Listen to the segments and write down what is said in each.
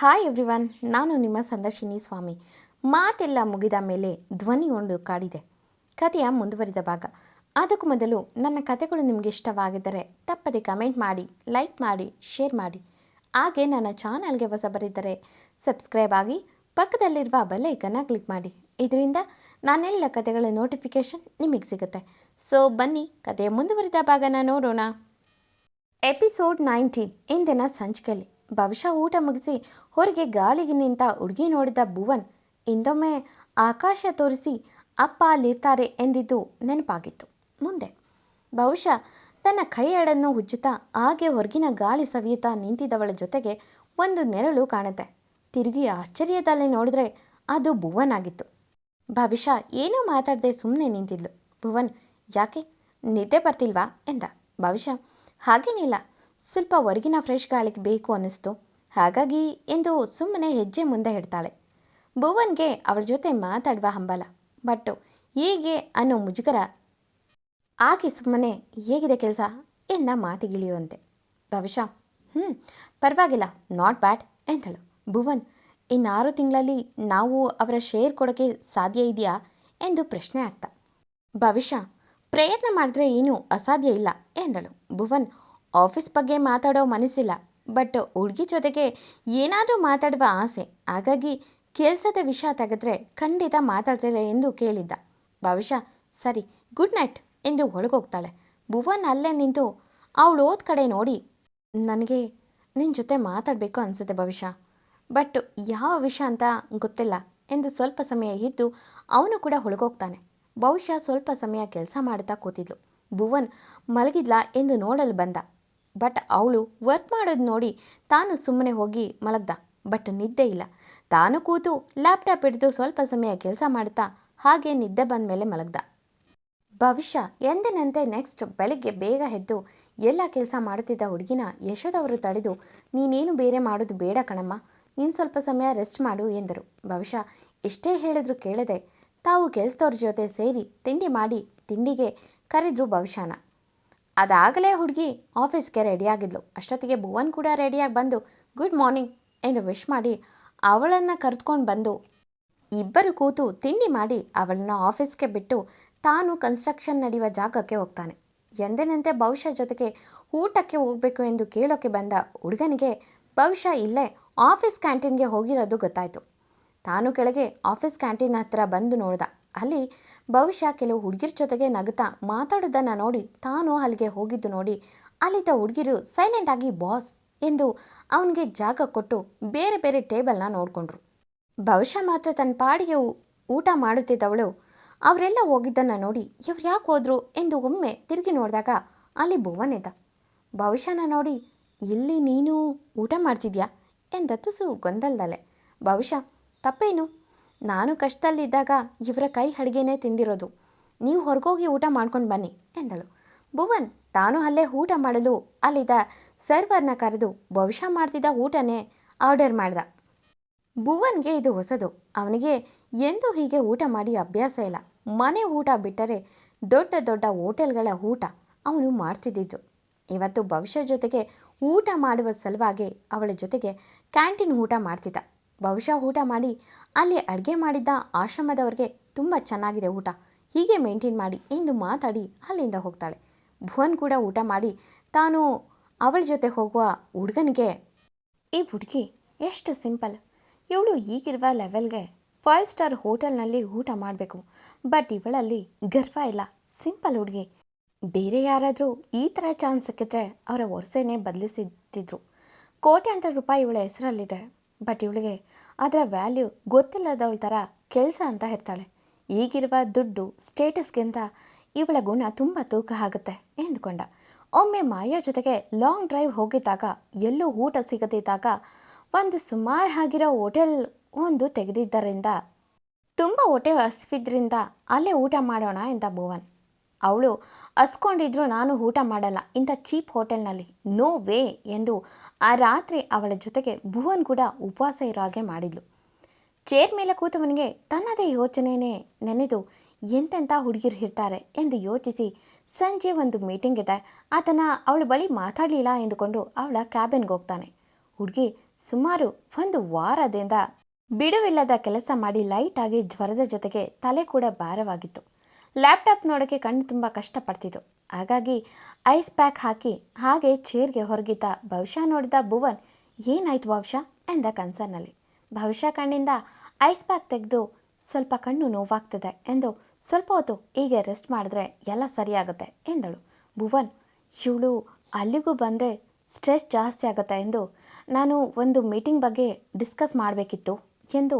Hi everyone ನಾನು ನಿಮ್ಮ ಸಂದರ್ಶಿನಿ ಸ್ವಾಮಿ. ಮಾತೆಲ್ಲ ಮುಗಿದ ಮೇಲೆ ಧ್ವನಿ ಒಂದು ಕಾಡಿದೆ. ಕಥೆಯ ಮುಂದುವರಿದ ಭಾಗ. ಅದಕ್ಕೂ ಮೊದಲು ನನ್ನ ಕಥೆಗಳು ನಿಮಗೆ ಇಷ್ಟವಾಗಿದ್ದರೆ ತಪ್ಪದೆ ಕಮೆಂಟ್ ಮಾಡಿ ಲೈಕ್ ಮಾಡಿ ಶೇರ್ ಮಾಡಿ. ಹಾಗೆ ನನ್ನ ಚಾನಲ್ಗೆ ಹೊಸ ಬರಿದ್ದರೆ ಸಬ್ಸ್ಕ್ರೈಬ್ ಆಗಿ ಪಕ್ಕದಲ್ಲಿರುವ ಬೆಲ್ಲೈಕನ್ನ ಕ್ಲಿಕ್ ಮಾಡಿ. ಇದರಿಂದ ನಾನೆಲ್ಲ ಕಥೆಗಳ ನೋಟಿಫಿಕೇಷನ್ ನಿಮಗೆ ಸಿಗುತ್ತೆ. ಸೊ ಬನ್ನಿ, ಕಥೆಯ ಮುಂದುವರಿದ ಭಾಗನ ನೋಡೋಣ. ಎಪಿಸೋಡ್ ನೈನ್ಟೀನ್ ಇಂದಿನ ಸಂಚಿಕೆಯಲ್ಲಿ. ಬಹುಶಃ ಊಟ ಮುಗಿಸಿ ಹೊರಗೆ ಗಾಳಿಗೆ ನಿಂತ ಹುಡುಗಿ ನೋಡಿದ ಭುವನ್, ಇಂದೊಮ್ಮೆ ಆಕಾಶ ತೋರಿಸಿ ಅಪ್ಪ ಅಲ್ಲಿರ್ತಾರೆ ಎಂದಿದ್ದು ನೆನಪಾಗಿತ್ತು. ಮುಂದೆ, ಬಹುಶಃ ತನ್ನ ಕೈಯಡನ್ನು ಉಜ್ಜುತ್ತಾ ಹಾಗೆ ಹೊರಗಿನ ಗಾಳಿ ಸವಿಯುತ್ತಾ ನಿಂತಿದ್ದವಳ ಜೊತೆಗೆ ಒಂದು ನೆರಳು ಕಾಣುತ್ತೆ. ತಿರುಗಿ ಆಶ್ಚರ್ಯದಲ್ಲಿ ನೋಡಿದ್ರೆ ಅದು ಭುವನ್ ಆಗಿತ್ತು. ಭವಿಷ್ಯ ಏನೂ ಮಾತಾಡದೆ ಸುಮ್ಮನೆ ನಿಂತಿದ್ಲು. ಭುವನ್, ಯಾಕೆ? ನಿದ್ದೆ ಬರ್ತಿಲ್ವಾ? ಎಂದ. ಭವಿಷ್ಯ ಹಾಗೇನಿಲ್ಲ. ಸ್ವಲ್ಪ ಹೊರಗಿನ ಫ್ರೆಶ್ ಗಾಳಿಗೆ ಬೇಕು ಅನ್ನಿಸ್ತು. ಹಾಗಾಗಿ ಎಂದು ಸುಮ್ಮನೆ ಹೆಜ್ಜೆ ಮುಂದೆ ಇಡ್ತಾಳೆ. ಭುವನ್ಗೆ ಅವಳ ಜೊತೆ ಮಾತಾಡುವ ಹಂಬಲ. ಬಟ್ ಹೀಗೆ ಅನ್ನೋ ಮುಜುಗರ ಆಕೆ ಸುಮ್ಮನೆ ಹೇಗಿದೆ ಕೆಲಸ? ಎಂದ ಮಾತಿಗಿಳಿಯುವಂತೆ. ಭವಿಷ್ಯ. ಹ್ಞೂ ಪರವಾಗಿಲ್ಲ ನಾಟ್ ಬ್ಯಾಡ್ ಎಂದಳು. ಭುವನ್, ಇನ್ನಾರು ತಿಂಗಳಲ್ಲಿ ನಾವು ಅವರ ಶೇರ್ ಕೊಡೋಕ್ಕೆ ಸಾಧ್ಯ ಇದೆಯಾ? ಎಂದು ಪ್ರಶ್ನೆ ಆಗ್ತಾ ಭವಿಷ್ಯ, ಪ್ರಯತ್ನ ಮಾಡಿದ್ರೆ ಏನೂ ಅಸಾಧ್ಯ ಇಲ್ಲ, ಎಂದಳು. ಭುವನ್ ಆಫೀಸ್ ಬಗ್ಗೆ ಮಾತಾಡೋ ಮನಸ್ಸಿಲ್ಲ. ಬಟ್ ಹುಡುಗಿ ಜೊತೆಗೆ ಏನಾದರೂ ಮಾತಾಡುವ ಆಸೆ. ಹಾಗಾಗಿ ಕೆಲಸದ ವಿಷಯ ತೆಗೆದ್ರೆ ಖಂಡಿತ ಮಾತಾಡ್ತಿಲ್ಲ ಎಂದು ಕೇಳಿದ್ದ. ಭವಿಷ್ಯ ಸರಿ, ಗುಡ್ ನೈಟ್ ಎಂದು ಒಳಗೋಗ್ತಾಳೆ. ಭುವನ್ ಅಲ್ಲೇ ನಿಂತು ಅವಳು ಓದ್ ಕಡೆ ನೋಡಿ, ನನಗೆ ನಿನ್ನ ಜೊತೆ ಮಾತಾಡಬೇಕು ಅನಿಸುತ್ತೆ ಭವಿಷ್ಯ ಬಟ್ ಯಾವ ವಿಷಯ ಅಂತ ಗೊತ್ತಿಲ್ಲ ಎಂದು ಸ್ವಲ್ಪ ಸಮಯ ಇದ್ದು ಅವನು ಕೂಡ ಹೊಳಗೋಗ್ತಾನೆ ಬಹುಶಃ ಸ್ವಲ್ಪ ಸಮಯ ಕೆಲಸ ಮಾಡುತ್ತಾ ಕೂತಿದ್ಲು. ಭುವನ್ ಮಲಗಿದ್ಲಾ ಎಂದು ನೋಡಲು ಬಂದ. ಬಟ್ ಅವಳು ವರ್ಕ್ ಮಾಡೋದು ನೋಡಿ ತಾನು ಸುಮ್ಮನೆ ಹೋಗಿ ಮಲಗ್ದ. ಬಟ್ ನಿದ್ದೆ ಇಲ್ಲ. ತಾನು ಕೂತು ಲ್ಯಾಪ್ಟಾಪ್ ಹಿಡಿದು ಸ್ವಲ್ಪ ಸಮಯ ಕೆಲಸ ಮಾಡ್ತಾ ಹಾಗೆ ನಿದ್ದೆ ಬಂದ ಮೇಲೆ ಮಲಗ್ದ. ಭವಿಷ್ಯ ಎಂದಿನಂತೆ ನೆಕ್ಸ್ಟ್ ಬೆಳಿಗ್ಗೆ ಬೇಗ ಎದ್ದು ಎಲ್ಲ ಕೆಲಸ ಮಾಡುತ್ತಿದ್ದ ಹುಡುಗಿನ ಯಶೋದವರು ತಡೆದು ನೀನೇನು ಬೇರೆ ಮಾಡೋದು ಬೇಡ ಕಣಮ್ಮ. ನೀನು ಸ್ವಲ್ಪ ಸಮಯ ರೆಸ್ಟ್ ಮಾಡು ಎಂದರು. ಭವಿಷ್ಯ ಎಷ್ಟೇ ಹೇಳಿದ್ರು ಕೇಳದೆ ತಾವು ಕೆಲಸದವ್ರ ಜೊತೆ ಸೇರಿ ತಿಂಡಿ ಮಾಡಿ ತಿಂಡಿಗೆ ಕರೆದ್ರು ಭವಿಷ್ಯನ. ಅದಾಗಲೇ ಹುಡುಗಿ ಆಫೀಸ್ಗೆ ರೆಡಿಯಾಗಿದ್ಲು ಅಷ್ಟೊತ್ತಿಗೆ ಭುವನ್ ಕೂಡ ರೆಡಿಯಾಗಿ ಬಂದು, ಗುಡ್ ಮಾರ್ನಿಂಗ್ ಎಂದು ವಿಶ್ ಮಾಡಿ ಅವಳನ್ನು ಕರೆದುಕೊಂಡು ಬಂದು, ಇಬ್ಬರು ಕೂತು ತಿಂಡಿ ಮಾಡಿ ಅವಳನ್ನು ಆಫೀಸ್ಗೆ ಬಿಟ್ಟು ತಾನು ಕನ್ಸ್ಟ್ರಕ್ಷನ್ ನಡೆಯುವ ಜಾಗಕ್ಕೆ ಹೋಗ್ತಾನೆ. ಎಂದಿನಂತೆ ಭವಿಷ್ಯ ಜೊತೆಗೆ ಊಟಕ್ಕೆ ಹೋಗಬೇಕು ಎಂದು ಕೇಳೋಕೆ ಬಂದ ಹುಡುಗನಿಗೆ ಭವಿಷ್ಯ ಇಲ್ಲೇ ಆಫೀಸ್ ಕ್ಯಾಂಟೀನ್ಗೆ ಹೋಗಿರೋದು ಗೊತ್ತಾಯಿತು. ತಾನು ಕೆಳಗೆ ಆಫೀಸ್ ಕ್ಯಾಂಟೀನ್ ಹತ್ತಿರ ಬಂದು ನೋಡ್ದ. ಅಲ್ಲಿ ಬಹುಶಃ ಕೆಲವು ಹುಡುಗಿರ ಜೊತೆಗೆ ನಗುತ್ತಾ ಮಾತಾಡೋದನ್ನು ನೋಡಿ ತಾನು ಅಲ್ಲಿಗೆ ಹೋಗಿದ್ದು ನೋಡಿ. ಅಲ್ಲಿದ್ದ ಹುಡುಗಿರು ಸೈಲೆಂಟ್ ಆಗಿ ಬಾಸ್ ಎಂದು ಅವನಿಗೆ ಜಾಗ ಕೊಟ್ಟು ಬೇರೆ ಬೇರೆ ಟೇಬಲ್ನ ನೋಡಿಕೊಂಡ್ರು. ಬಹುಶಃ ಮಾತ್ರ ತನ್ನ ಪಾಡಿಗೆ ಊಟ ಮಾಡುತ್ತಿದ್ದವಳು. ಅವರೆಲ್ಲ ಹೋಗಿದ್ದನ್ನು ನೋಡಿ ಇವ್ರು ಯಾಕೆ ಹೋದ್ರು? ಎಂದು ಒಮ್ಮೆ ತಿರುಗಿ ನೋಡಿದಾಗ ಅಲ್ಲಿ ಭುವನ್ ಇದ್ದ. ಭವಿಷ್ಯನ ನೋಡಿ, ಇಲ್ಲಿ ನೀನು ಊಟ ಮಾಡ್ತಿದ್ಯಾ? ಎಂದ ತುಸು ಗೊಂದಲದಲ್ಲೇ ಬಹುಶಃ, ತಪ್ಪೇನು? ನಾನು ಕಷ್ಟದಲ್ಲಿದ್ದಾಗ ಇವರ ಕೈ ಅಡುಗೆನೇ ತಿಂದಿರೋದು. ನೀವು ಹೊರಗೋಗಿ ಊಟ ಮಾಡ್ಕೊಂಡು ಬನ್ನಿ, ಎಂದಳು. ಭುವನ್, ತಾನು ಅಲ್ಲೇ ಊಟ ಮಾಡಲು ಅಲ್ಲಿದ್ದ ಸರ್ವರ್ನ ಕರೆದು ಭವಿಷ್ಯ ಮಾಡ್ತಿದ್ದ ಊಟನೇ ಆರ್ಡರ್ ಮಾಡ್ದ. ಭುವನ್ಗೆ ಇದು ಹೊಸದು. ಅವನಿಗೆ ಎಂದೂ ಹೀಗೆ ಊಟ ಮಾಡಿ ಅಭ್ಯಾಸ ಇಲ್ಲ. ಮನೆ ಊಟ ಬಿಟ್ಟರೆ ದೊಡ್ಡ ದೊಡ್ಡ ಹೋಟೆಲ್ಗಳ ಊಟ ಅವನು ಮಾಡ್ತಿದ್ದಿದ್ದು. ಇವತ್ತು ಭವಿಷ್ಯ ಜೊತೆಗೆ ಊಟ ಮಾಡುವ ಸಲುವಾಗಿ ಅವಳ ಜೊತೆಗೆ ಕ್ಯಾಂಟೀನ್ ಊಟ ಮಾಡ್ತಿದ್ದ. ಭವಿಷ್ಯ ಊಟ ಮಾಡಿ, ಅಲ್ಲಿ ಅಡುಗೆ ಮಾಡಿದ್ದ ಆಶ್ರಮದವ್ರಿಗೆ ತುಂಬ ಚೆನ್ನಾಗಿದೆ ಊಟ. ಹೀಗೆ ಮೇಂಟೈನ್ ಮಾಡಿ ಎಂದು ಮಾತಾಡಿ ಅಲ್ಲಿಂದ ಹೋಗ್ತಾಳೆ. ಭುವನ್ ಕೂಡ ಊಟ ಮಾಡಿ ತಾನು ಅವಳ ಜೊತೆ ಹೋಗುವ ಹುಡುಗನಿಗೆ ಈ ಹುಡುಗಿ, ಎಷ್ಟು ಸಿಂಪಲ್. ಇವಳು ಈಗಿರುವ ಲೆವೆಲ್ಗೆ ಫೈವ್ ಸ್ಟಾರ್ ಹೋಟೆಲ್ನಲ್ಲಿ ಊಟ ಮಾಡಬೇಕು. ಬಟ್ ಇವಳಲ್ಲಿ ಗರ್ವ ಇಲ್ಲ. ಸಿಂಪಲ್ ಹುಡುಗಿ. ಬೇರೆ ಯಾರಾದರೂ ಈ ಥರ ಚಾನ್ಸ್ ಸಿಕ್ಕಿದ್ರೆ ಅವರ ವರ್ಷನೇ ಬದಲಿಸಿದ್ದಿದ್ರು. ಕೋಟ್ಯಾಂತರ ರೂಪಾಯಿ ಇವಳ ಹೆಸರಲ್ಲಿದೆ. ಬಟ್ ಇವಳಿಗೆ ಅದರ ವ್ಯಾಲ್ಯೂ ಗೊತ್ತಿಲ್ಲದವಳ ಥರ ಕೆಲಸ ಅಂತ ಹೇಳ್ತಾಳೆ. ಈಗಿರುವ ದುಡ್ಡು ಸ್ಟೇಟಸ್ಗಿಂತ ಇವಳ ಗುಣ ತುಂಬ ತೂಕ ಆಗುತ್ತೆ ಎಂದುಕೊಂಡ. ಒಮ್ಮೆ ಮಾಯಾ ಜೊತೆಗೆ ಲಾಂಗ್ ಡ್ರೈವ್ ಹೋಗಿದ್ದಾಗ, ಎಲ್ಲೂ ಊಟ ಸಿಗದಿದ್ದಾಗ ಒಂದು ಸುಮಾರು ಆಗಿರೋ ಹೋಟೆಲ್ ಒಂದು ತೆಗೆದಿದ್ದರಿಂದ ತುಂಬ ಹೊಟ್ಟೆ ಹಸಿವಿದ್ರಿಂದ ಅಲ್ಲೇ ಊಟ ಮಾಡೋಣ ಎಂದ ಭುವನ್. ಅವಳು ಹಸ್ಕೊಂಡಿದ್ರು ನಾನು ಊಟ ಮಾಡಲ್ಲ. ಇಂಥ ಚೀಪ್ ಹೋಟೆಲ್ನಲ್ಲಿ. ನೋ ವೇ ಎಂದು ಆ ರಾತ್ರಿ ಅವಳ ಜೊತೆಗೆ ಭುವನ್ ಕೂಡ ಉಪವಾಸ ಇರೋ ಹಾಗೆ ಮಾಡಿದ್ಲು. ಚೇರ್ ಮೇಲೆ ಕೂತವನಿಗೆ ತನ್ನದೇ ಯೋಚನೆಯೇ ನೆನೆದು ಎಂತೆಂಥ ಹುಡುಗಿರು ಇರ್ತಾರೆ ಎಂದು ಯೋಚಿಸಿ ಸಂಜೆ ಒಂದು ಮೀಟಿಂಗ್ ಇದೆ. ಆತನ ಅವಳ ಬಳಿ ಮಾತಾಡಲಿಲ್ಲ ಎಂದುಕೊಂಡು ಅವಳ ಕ್ಯಾಬಿನ್ಗೆ ಹೋಗ್ತಾನೆ. ಹುಡುಗಿ ಸುಮಾರು ಒಂದು ವಾರದಿಂದ ಬಿಡುವಿಲ್ಲದ ಕೆಲಸ ಮಾಡಿ ಲೈಟಾಗಿ ಜ್ವರದ ಜೊತೆಗೆ ತಲೆ ಕೂಡ ಭಾರವಾಗಿತ್ತು. ಲ್ಯಾಪ್ಟಾಪ್ ನೋಡೋಕ್ಕೆ ಕಣ್ಣು ತುಂಬ ಕಷ್ಟಪಡ್ತಿತ್ತು. ಹಾಗಾಗಿ ಐಸ್ ಪ್ಯಾಕ್ ಹಾಕಿ ಹಾಗೆ ಚೇರ್ಗೆ ಹೊರಗಿದ್ದ ಭವಿಷ್ಯ ನೋಡಿದ ಭುವನ್, ಏನಾಯ್ತು ಭವಿಷ್ಯ? ಎಂದ ಕನ್ಸರ್ನಲ್ಲಿ. ಭವಿಷ್ಯ ಕಣ್ಣಿಂದ ಐಸ್ ಪ್ಯಾಕ್ ತೆಗೆದು ಸ್ವಲ್ಪ ಕಣ್ಣು ನೋವಾಗ್ತದೆ ಎಂದು ಸ್ವಲ್ಪ ಹೊತ್ತು ಹೀಗೆ ರೆಸ್ಟ್ ಮಾಡಿದ್ರೆ ಎಲ್ಲ ಸರಿಯಾಗುತ್ತೆ ಎಂದಳು. ಭುವನ್, ಇವಳು ಅಲ್ಲಿಗೂ ಬಂದರೆ ಸ್ಟ್ರೆಸ್ ಜಾಸ್ತಿ ಆಗುತ್ತೆ ಎಂದು ನಾನು ಒಂದು ಮೀಟಿಂಗ್ ಬಗ್ಗೆ ಡಿಸ್ಕಸ್ ಮಾಡಬೇಕಿತ್ತು ಎಂದು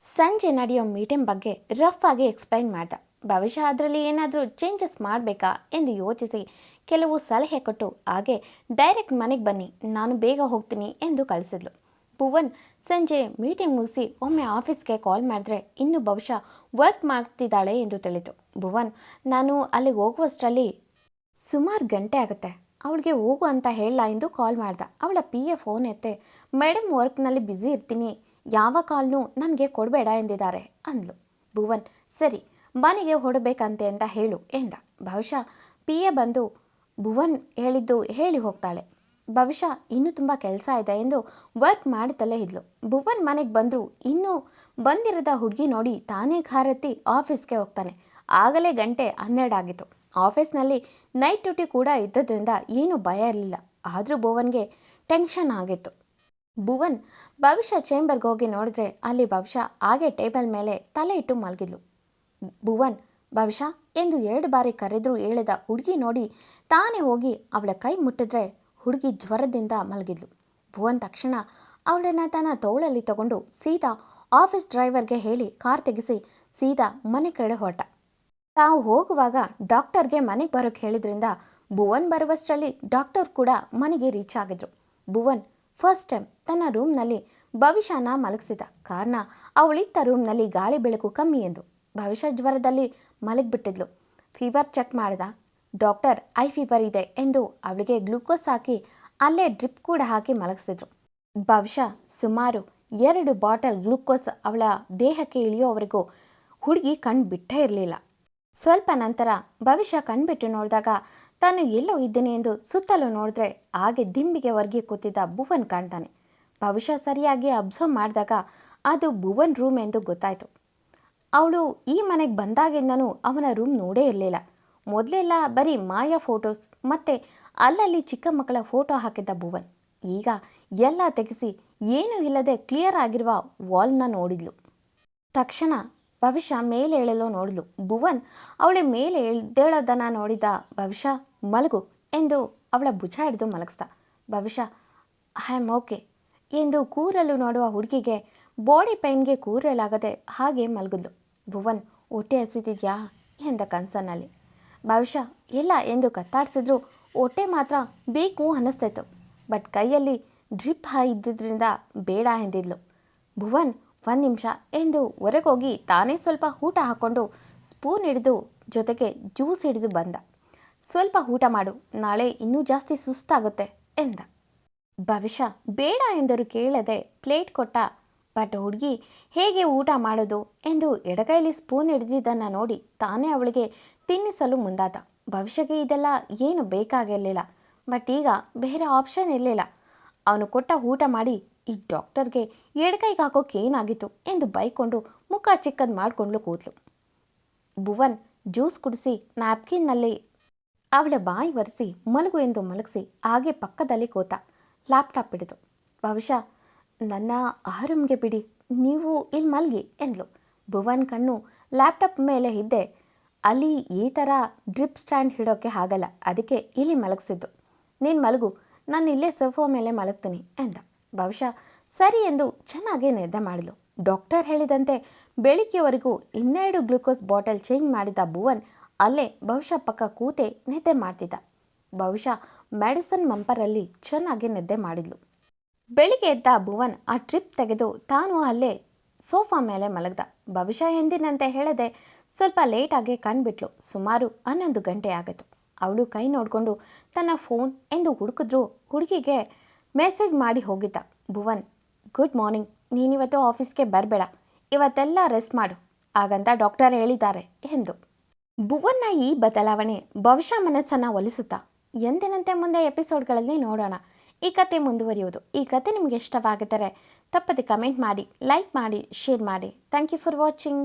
ಸಂಜೆ ನಡೆಯೋ ಮೀಟಿಂಗ್ ಬಗ್ಗೆ ರಫ್ ಆಗಿ ಎಕ್ಸ್ಪ್ಲೈನ್ ಮಾಡ್ದ. ಭವಿಷ್ಯ ಅದರಲ್ಲಿ ಏನಾದರೂ ಚೇಂಜಸ್ ಮಾಡಬೇಕಾ ಎಂದು ಯೋಚಿಸಿ ಕೆಲವು ಸಲಹೆ ಕೊಟ್ಟು, ಹಾಗೆ ಡೈರೆಕ್ಟ್ ಮನೆಗೆ ಬನ್ನಿ, ನಾನು ಬೇಗ ಹೋಗ್ತೀನಿ ಎಂದು ಕಳಿಸಿದ್ಲು. ಭುವನ್ ಸಂಜೆ ಮೀಟಿಂಗ್ ಮುಗಿಸಿ ಒಮ್ಮೆ ಆಫೀಸ್ಗೆ ಕಾಲ್ ಮಾಡಿದ್ರೆ ಇನ್ನು ಬಹುಶಃ ವರ್ಕ್ ಮಾಡ್ತಿದ್ದಾಳೆ ಎಂದು ತಿಳಿತು. ಭುವನ್, ನಾನು ಅಲ್ಲಿಗೆ ಹೋಗುವಷ್ಟರಲ್ಲಿ ಸುಮಾರು ಗಂಟೆ ಆಗುತ್ತೆ. ಅವಳಿಗೆ ಹೋಗು ಅಂತ ಹೇಳಲ್ಲ ಎಂದು ಕಾಲ್ ಮಾಡ್ದ. ಅವಳ ಪಿ ಎ ಫೋನ್ ಎತ್ತೆ ಮೇಡಮ್ ವರ್ಕ್ನಲ್ಲಿ ಬ್ಯುಸಿ ಇರ್ತೀನಿ. ಯಾವ ಕಾಲ್ನೂ ನನಗೆ ಕೊಡಬೇಡ ಎಂದಿದ್ದಾರೆ ಅಂದ್ಲು. ಭುವನ್, ಸರಿ ಮನೆಗೆ ಹೊಡಬೇಕಂತೆ ಅಂತ ಹೇಳು ಎಂದ. ಬಹುಶಃ ಪಿ ಎ ಬಂದು ಭುವನ್ ಹೇಳಿದ್ದು ಹೇಳಿ ಹೋಗ್ತಾಳೆ. ಬಹುಶಃ ಇನ್ನೂ ತುಂಬ ಕೆಲಸ ಇದೆ ಎಂದು ವರ್ಕ್ ಮಾಡುತ್ತಲೇ ಇದ್ಲು. ಭುವನ್ ಮನೆಗೆ ಬಂದರೂ ಇನ್ನೂ ಬಂದಿರದ ಹುಡುಗಿ ನೋಡಿ ತಾನೇ ಖಾರತಿ ಆಫೀಸ್ಗೆ ಹೋಗ್ತಾನೆ. ಆಗಲೇ ಗಂಟೆ ಹನ್ನೆರಡಾಗಿತ್ತು ಆಫೀಸ್ನಲ್ಲಿ ನೈಟ್ ಡ್ಯೂಟಿ ಕೂಡ ಇದ್ದದ್ರಿಂದ ಏನೂ ಭಯ ಇರಲಿಲ್ಲ. ಆದರೂ ಭುವನ್ಗೆ ಟೆನ್ಷನ್ ಆಗಿತ್ತು. ಭುವನ್ ಭವಿಷ್ಯ ಚೇಂಬರ್ಗೆ ಹೋಗಿ ನೋಡಿದ್ರೆ ಅಲ್ಲಿ ಭವಿಷ್ಯ ಹಾಗೆ ಟೇಬಲ್ ಮೇಲೆ ತಲೆ ಇಟ್ಟು ಮಲಗಿದ್ಲು. ಭುವನ್ ಭವಿಷ್ಯ ಎಂದು ಎರಡು ಬಾರಿ ಕರೆದರೂ ಹೇಳಿದ ಹುಡುಗಿ ನೋಡಿ ತಾನೇ ಹೋಗಿ ಅವಳ ಕೈ ಮುಟ್ಟಿದ್ರೆ ಹುಡುಗಿ ಜ್ವರದಿಂದ ಮಲಗಿದ್ಲು. ಭುವನ್ ತಕ್ಷಣ ಅವಳನ್ನು ತನ್ನ ತೋಳಲ್ಲಿ ತಗೊಂಡು ಸೀದಾ ಆಫೀಸ್ ಡ್ರೈವರ್ಗೆ ಹೇಳಿ ಕಾರ್ ತೆಗೆಸಿ ಸೀದಾ ಮನೆ ಕಡೆ ಹೊರಟ. ತಾವು ಹೋಗುವಾಗ ಡಾಕ್ಟರ್ಗೆ ಮನೆಗೆ ಬರೋಕ್ಕೆ ಹೇಳಿದ್ರಿಂದ ಭುವನ್ ಬರುವಷ್ಟರಲ್ಲಿ ಡಾಕ್ಟರ್ ಕೂಡ ಮನೆಗೆ ರೀಚ್ ಆಗಿದ್ರು. ಭುವನ್ ಫಸ್ಟ್ ಟೈಮ್ ತನ್ನ ರೂಮ್ನಲ್ಲಿ ಭವಿಷ್ಯನ ಮಲಗಿಸಿದ. ಕಾರಣ ಅವಳಿತ್ತ ರೂಮ್ನಲ್ಲಿ ಗಾಳಿ ಬೆಳಕು ಕಮ್ಮಿ ಎಂದು. ಭವಿಷ್ಯ ಜ್ವರದಲ್ಲಿ ಮಲಗಿಬಿಟ್ಟಿದ್ಲು. ಫೀವರ್ ಚೆಕ್ ಮಾಡಿದ, ಡಾಕ್ಟರ್, ಐ ಫೀವರ್ ಇದೆ ಎಂದು ಅವಳಿಗೆ ಗ್ಲೂಕೋಸ್ ಹಾಕಿ ಅಲ್ಲೇ ಡ್ರಿಪ್ ಕೂಡ ಹಾಕಿ ಮಲಗಿಸಿದ್ರು. ಭವಿಷ್ಯ, ಸುಮಾರು ಎರಡು ಬಾಟಲ್ ಗ್ಲೂಕೋಸ್ ಅವಳ ದೇಹಕ್ಕೆ ಇಳಿಯೋವರೆಗೂ ಹುಡುಗಿ ಕಣ್ಣು ಬಿಟ್ಟೇ ಇರಲಿಲ್ಲ. ಸ್ವಲ್ಪ ನಂತರ ಭವಿಷ್ಯ ಕಣ್ಬಿಟ್ಟು ನೋಡಿದಾಗ, ತಾನು ಎಲ್ಲೋ ಇದ್ದೇನೆ ಎಂದು ಸುತ್ತಲೂ ನೋಡಿದ್ರೆ ಹಾಗೆ ದಿಂಬಿಗೆ ಹೊರಗೆ ಕೂತಿದ್ದ ಭುವನ್ ಕಾಣ್ತಾನೆ. ಭವಿಷ್ಯ ಸರಿಯಾಗಿ ಅಬ್ಸರ್ವ್ ಮಾಡಿದಾಗ ಅದು ಭುವನ್ ರೂಮ್ ಎಂದು ಗೊತ್ತಾಯಿತು. ಅವಳು ಈ ಮನೆಗೆ ಬಂದಾಗಿಂದನೂ ಅವನ ರೂಮ್ ನೋಡೇ ಇರಲಿಲ್ಲ. ಮೊದಲೆಲ್ಲ ಬರೀ ಮಾಯಾ ಫೋಟೋಸ್ ಮತ್ತು ಅಲ್ಲಲ್ಲಿ ಚಿಕ್ಕ ಮಕ್ಕಳ ಫೋಟೋ ಹಾಕಿದ್ದ ಭುವನ್. ಈಗ ಎಲ್ಲ ತೆಗೆಸಿ ಏನೂ ಇಲ್ಲದೆ ಕ್ಲಿಯರ್ ಆಗಿರುವ ವಾಲ್ನ ನೋಡಿದ್ಲು. ತಕ್ಷಣ ಭವಿಷ್ಯ ಮೇಲೆ ಏಳಲು ನೋಡಿದ್ಲು ಭುವನ್ ಅವಳ ಮೇಲೆ ಎದ್ದೇಳೋದನ್ನು ನೋಡಿದ ಭವಿಷ್ಯ ಮಲಗು ಎಂದು ಅವಳ ಭುಜ ಹಿಡಿದು ಮಲಗಿಸ್ದ. ಭವಿಷ್ಯ ಐ ಆಮ್ ಓಕೆ ಎಂದು ಕೂರಲು ನೋಡುವ ಹುಡುಗಿಗೆ ಬಾಡಿ ಪೈನ್ಗೆ ಕೂರಲಾಗದೆ ಹಾಗೆ ಮಲಗಿದ್ಲು. ಭುವನ್ ಹೊಟ್ಟೆ ಹಸಿದಿದೆಯಾ ಎಂದ ಕನಸನಲ್ಲಿ ಬಹುಶಃ ಇಲ್ಲ ಎಂದು ಕತ್ತಾಡಿಸಿದ್ರು ಹೊಟ್ಟೆ ಮಾತ್ರ ಬೇಕು ಅನ್ನಿಸ್ತಾಯಿತ್ತು. ಬಟ್ ಕೈಯಲ್ಲಿ ಡ್ರಿಪ್ ಇದ್ದಿದ್ದರಿಂದ ಬೇಡ ಎಂದಿದ್ಲು. ಭುವನ್ ಒಂದು ನಿಮಿಷ ಎಂದು ಹೊರಗೋಗಿ ತಾನೇ ಸ್ವಲ್ಪ ಊಟ ಹಾಕ್ಕೊಂಡು ಸ್ಪೂನ್ ಹಿಡಿದು ಜೊತೆಗೆ ಜ್ಯೂಸ್ ಹಿಡಿದು ಬಂದ. ಸ್ವಲ್ಪ ಊಟ ಮಾಡು, ನಾಳೆ ಇನ್ನೂ ಜಾಸ್ತಿ ಸುಸ್ತಾಗುತ್ತೆ ಎಂದ. ಭವಿಷ್ಯ ಬೇಡ ಎಂದರು ಕೇಳದೆ ಪ್ಲೇಟ್ ಕೊಟ್ಟ ಬಟ್ ಹುಡುಗಿ ಹೇಗೆ ಊಟ ಮಾಡೋದು ಎಂದು ಎಡಗೈಲಿ ಸ್ಪೂನ್ ಹಿಡಿದಿದ್ದನ್ನು ನೋಡಿ ತಾನೇ ಅವಳಿಗೆ ತಿನ್ನಿಸಲು ಮುಂದಾದ. ಭವಿಷ್ಯಕ್ಕೆ ಇದೆಲ್ಲ ಏನು ಬೇಕಾಗಿರಲಿಲ್ಲ. ಬಟ್ ಈಗ ಬೇರೆ ಆಪ್ಷನ್ ಇರಲಿಲ್ಲ. ಅವನು ಕೊಟ್ಟ ಊಟ ಮಾಡಿ ಈ ಡಾಕ್ಟರ್ಗೆ ಎಡಗೈಗೆ ಹಾಕೋಕೆ ಏನಾಗಿತ್ತು ಎಂದು ಬೈಕೊಂಡು ಮುಖ ಚಿಕ್ಕದ್ ಮಾಡಿಕೊಂಡ್ಲು ಕೂತ್ಲು ಭುವನ್ ಜ್ಯೂಸ್ ಕುಡಿಸಿ ನ್ಯಾಪ್ಕಿನ್ನಲ್ಲಿ ಅವಳ ಬಾಯಿ ಒರೆಸಿ ಮಲಗು ಎಂದು ಮಲಗಿಸಿ ಹಾಗೆ ಪಕ್ಕದಲ್ಲಿ ಕೂತ ಲ್ಯಾಪ್ಟಾಪ್ ಹಿಡಿದು. ಭವಿಷ್ಯ ನನ್ನ ಆರಾಮ್ಗೆ ಬಿಡಿ, ನೀವು ಇಲ್ಲಿ ಮಲಗಿ, ಎಂದ್ಲು. ಭುವನ್ ಕಣ್ಣು ಲ್ಯಾಪ್ಟಾಪ್ ಮೇಲೆ ಇದ್ದೆ. ಅಲ್ಲಿ ಈ ಥರ ಡ್ರಿಪ್ ಸ್ಟ್ಯಾಂಡ್ ಹಿಡೋಕೆ ಆಗಲ್ಲ, ಅದಕ್ಕೆ ಇಲ್ಲಿ ಮಲಗಿಸಿದ್ದು. ನೀನು ಮಲಗು, ನಾನು ಇಲ್ಲೇ ಸೋಫಾ ಮೇಲೆ ಮಲಗ್ತೀನಿ, ಎಂದ. ಬಹುಶಃ ಸರಿ ಎಂದು ಚೆನ್ನಾಗಿ ನಿದ್ದೆ ಮಾಡಿದ್ಲು. ಡಾಕ್ಟರ್ ಹೇಳಿದಂತೆ ಬೆಳಿಗ್ಗೆವರೆಗೂ ಇನ್ನೆರಡು ಗ್ಲೂಕೋಸ್ ಬಾಟಲ್ ಚೇಂಜ್ ಮಾಡಿದ ಭುವನ್ ಅಲ್ಲೇ ಬಹುಶಃ ಪಕ್ಕ ಕೂತೆ ನಿದ್ದೆ ಮಾಡ್ತಿದ್ದ. ಬಹುಶಃ ಮೆಡಿಸನ್ ಮಂಪರಲ್ಲಿ ಚೆನ್ನಾಗಿ ನಿದ್ದೆ ಮಾಡಿದ್ಲು. ಬೆಳಿಗ್ಗೆ ಎದ್ದ ಭುವನ್ ಆ ಟ್ರಿಪ್ ತೆಗೆದು ತಾನು ಅಲ್ಲೇ ಸೋಫಾ ಮೇಲೆ ಮಲಗ್ದ. ಭವಿಷ್ಯ ಎಂದಿನಂತೆ ಹೇಳದೆ ಸ್ವಲ್ಪ ಲೇಟಾಗಿ ಕಣ್ಬಿಟ್ಲು ಸುಮಾರು ಹನ್ನೊಂದು ಗಂಟೆ ಆಗಿತ್ತು. ಅವಳು ಕೈ ನೋಡಿಕೊಂಡು ತನ್ನ ಫೋನ್ ಎಂದು ಹುಡುಕಿದ್ರು ಹುಡುಗಿಗೆ ಮೆಸೇಜ್ ಮಾಡಿ ಹೋಗಿದ್ದ. Bhuvan, good morning. ನೀನಿವತ್ತು ಆಫೀಸ್ಗೆ ಬರಬೇಡ. ಇವತ್ತೆಲ್ಲ ರೆಸ್ಟ್ ಮಾಡು. ಹಾಗಂತ ಡಾಕ್ಟರ್ ಹೇಳಿದ್ದಾರೆ ಎಂದು. ಭುವನ್ನ ಈ ಬದಲಾವಣೆ ಭವಿಷ್ಯ ಮನಸ್ಸನ್ನು ಒಲಿಸುತ್ತಾ, ಎಂದಿನಂತೆ ಮುಂದೆ ಎಪಿಸೋಡ್ಗಳಲ್ಲಿ ನೋಡೋಣ. ಈ ಕತೆ ಮುಂದುವರಿಯುವುದು. ಈ ಕತೆ ನಿಮಗೆ ಇಷ್ಟವಾಗಿದ್ದರೆ ತಪ್ಪದೆ ಕಮೆಂಟ್ ಮಾಡಿ ಲೈಕ್ ಮಾಡಿ ಶೇರ್ ಮಾಡಿ. Thank you for watching